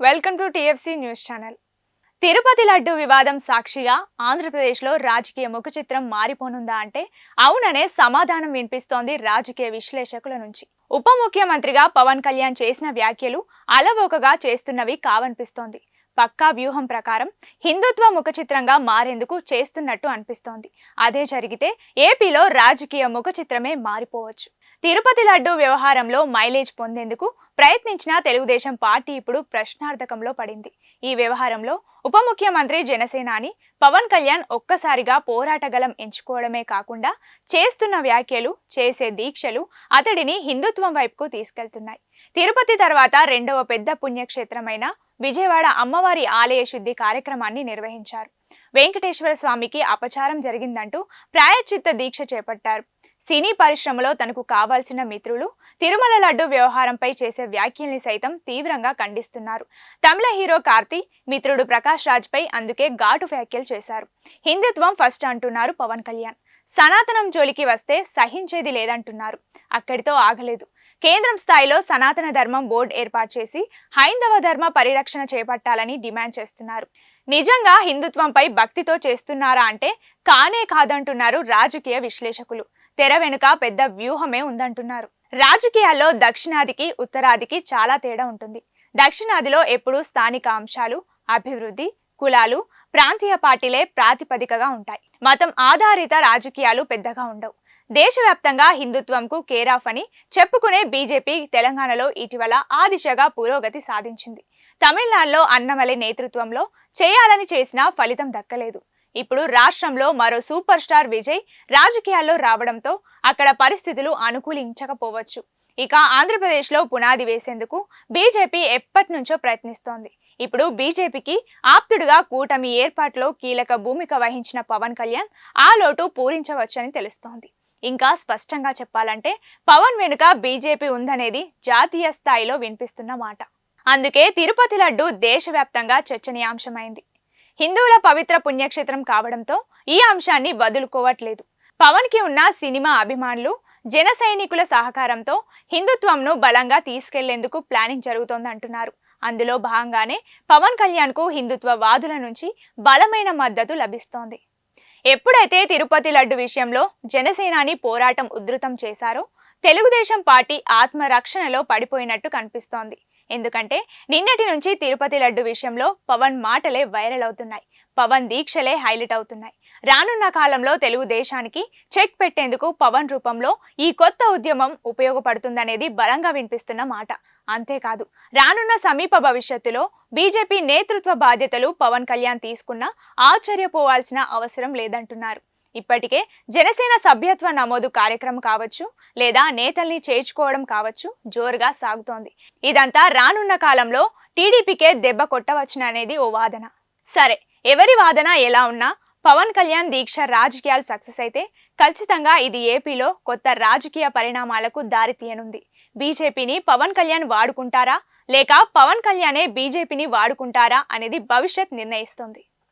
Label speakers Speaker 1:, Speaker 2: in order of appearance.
Speaker 1: Welcome to TFC news channel. Tirupati laddu వివాదం సాక్షిగా ఆంధ్రప్రదేశ్లో రాజకీయ ముఖ చిత్రం మారిపోనుందా అంటే అవుననే సమాధానం వినిపిస్తోంది రాజకీయ విశ్లేషకుల నుంచి. ఉప ముఖ్యమంత్రిగా పవన్ కళ్యాణ్ చేసిన వ్యాఖ్యలు అలవోకగా చేస్తున్నవి కావనిపిస్తోంది. పక్కా వ్యూహం ప్రకారం హిందుత్వ ముఖ చిత్రంగా మారేందుకు చేస్తున్నట్టు అనిపిస్తోంది. అదే జరిగితే ఏపీలో రాజకీయ ముఖ చిత్రమే మారిపోవచ్చు. తిరుపతి లడ్డు వ్యవహారంలో మైలేజ్ పొందేందుకు ప్రయత్నించిన తెలుగుదేశం పార్టీ ఇప్పుడు ప్రశ్నార్థకంలో పడింది. ఈ వ్యవహారంలో ఉప ముఖ్యమంత్రి జనసేనాని పవన్ కళ్యాణ్ ఒక్కసారిగా పోరాటగలం ఎంచుకోవడమే కాకుండా చేస్తున్న వ్యాఖ్యలు చేసే దీక్షలు అతడిని హిందుత్వం వైపుకు తీసుకెళ్తున్నాయి. తిరుపతి తర్వాత రెండవ పెద్ద పుణ్యక్షేత్రమైన విజయవాడ అమ్మవారి ఆలయ శుద్ధి కార్యక్రమాన్ని నిర్వహించారు. వెంకటేశ్వర స్వామికి అపచారం జరిగిందంటూ ప్రాయశ్చిత్త దీక్ష చేపట్టారు. సినీ పరిశ్రమలో తనకు కావాల్సిన మిత్రులు తిరుమల లడ్డు వ్యవహారంపై చేసే వ్యాఖ్యల్ని సైతం తీవ్రంగా ఖండిస్తున్నారు. తమిళ హీరో కార్తీ మిత్రుడు ప్రకాష్ రాజ్ పై అందుకే ఘాటు వ్యాఖ్యలు చేశారు. హిందుత్వం ఫస్ట్ అంటున్నారు పవన్ కళ్యాణ్. సనాతనం జోలికి వస్తే సహించేది లేదంటున్నారు. అక్కడితో ఆగలేదు. కేంద్రం స్థాయిలో సనాతన ధర్మం బోర్డు ఏర్పాటు చేసి హైందవ ధర్మ పరిరక్షణ చేపట్టాలని డిమాండ్ చేస్తున్నారు. నిజంగా హిందుత్వంపై భక్తితో చేస్తున్నారా అంటే కానే కాదంటున్నారు రాజకీయ విశ్లేషకులు. తెర వెనుక పెద్ద వ్యూహమే ఉందంటున్నారు. రాజకీయాల్లో దక్షిణాదికి ఉత్తరాదికి చాలా తేడా ఉంటుంది. దక్షిణాదిలో ఎప్పుడూ స్థానిక అంశాలు అభివృద్ధి కులాలు ప్రాంతీయ పార్టీలే ప్రాతిపదికగా ఉంటాయి. మతం ఆధారిత రాజకీయాలు పెద్దగా ఉండవు. దేశవ్యాప్తంగా హిందుత్వంకు కేరాఫ్ అని చెప్పుకునే బీజేపీ తెలంగాణలో ఇటీవల ఆ దిశగా పురోగతి సాధించింది. తమిళనాడులో అన్నమలై నేతృత్వంలో చేయాలని చేసినా ఫలితం దక్కలేదు. ఇప్పుడు రాష్ట్రంలో మరో సూపర్ స్టార్ విజయ్ రాజకీయాల్లో రావడంతో అక్కడ పరిస్థితులు అనుకూలించకపోవచ్చు. ఇక ఆంధ్రప్రదేశ్లో పునాది వేసేందుకు బీజేపీ ఎప్పటి నుంచో ప్రయత్నిస్తోంది. ఇప్పుడు బీజేపీకి ఆప్తుడుగా కూటమి ఏర్పాటులో కీలక భూమిక వహించిన పవన్ కళ్యాణ్ ఆ లోటు పూరించవచ్చని తెలుస్తోంది. ఇంకా స్పష్టంగా చెప్పాలంటే పవన్ వెనుక బీజేపీ ఉందనేది జాతీయ స్థాయిలో వినిపిస్తున్న మాట. అందుకే తిరుపతి లడ్డు దేశవ్యాప్తంగా చర్చనీయాంశమైంది. హిందువుల పవిత్ర పుణ్యక్షేత్రం కావడంతో ఈ అంశాన్ని వదులుకోవట్లేదు. పవన్కి ఉన్న సినిమా అభిమానులు జన సైనికుల సహకారంతో హిందుత్వంను బలంగా తీసుకెళ్ళేందుకు ప్లానింగ్ జరుగుతోంది అంటున్నారు అందులో భాగంగానే పవన్ కళ్యాణ్కు హిందుత్వ వాదుల నుంచి బలమైన మద్దతు లభిస్తోంది. ఎప్పుడైతే తిరుపతి లడ్డు విషయంలో జనసేనాని పోరాటం ఉధృతం చేశారో తెలుగుదేశం పార్టీ ఆత్మరక్షణలో పడిపోయినట్టు కనిపిస్తోంది. ఎందుకంటే నిన్నటి నుంచి తిరుపతి లడ్డు విషయంలో పవన్ మాటలే వైరల్ అవుతున్నాయి. పవన్ దీక్షలే హైలైట్ అవుతున్నాయి. రానున్న కాలంలో తెలుగుదేశానికి చెక్ పెట్టేందుకు పవన్ రూపంలో ఈ కొత్త ఉద్యమం ఉపయోగపడుతుందనేది బలంగా వినిపిస్తున్న మాట. అంతేకాదు రానున్న సమీప భవిష్యత్తులో బీజేపీ నేతృత్వ బాధ్యతలు పవన్ కళ్యాణ్ తీసుకున్న ఆశ్చర్యపోవాల్సిన అవసరం లేదంటున్నారు. ఇప్పటికే జనసేన సభ్యత్వ నమోదు కార్యక్రమం కావచ్చు లేదా నేతల్ని చేర్చుకోవడం కావచ్చు జోరుగా సాగుతోంది. ఇదంతా రానున్న కాలంలో టీడీపీకే దెబ్బ కొట్టవచ్చుననేది ఓ వాదన. సరే ఎవరి వాదన ఎలా ఉన్నా పవన్ కళ్యాణ్ దీక్ష రాజకీయాలు సక్సెస్ అయితే ఖచ్చితంగా ఇది ఏపీలో కొత్త రాజకీయ పరిణామాలకు దారి తీయనుంది. బీజేపీని పవన్ కళ్యాణ్ వాడుకుంటారా? లేక పవన్ కళ్యాణే బీజేపీని వాడుకుంటారా? అనేది భవిష్యత్ నిర్ణయిస్తుంది.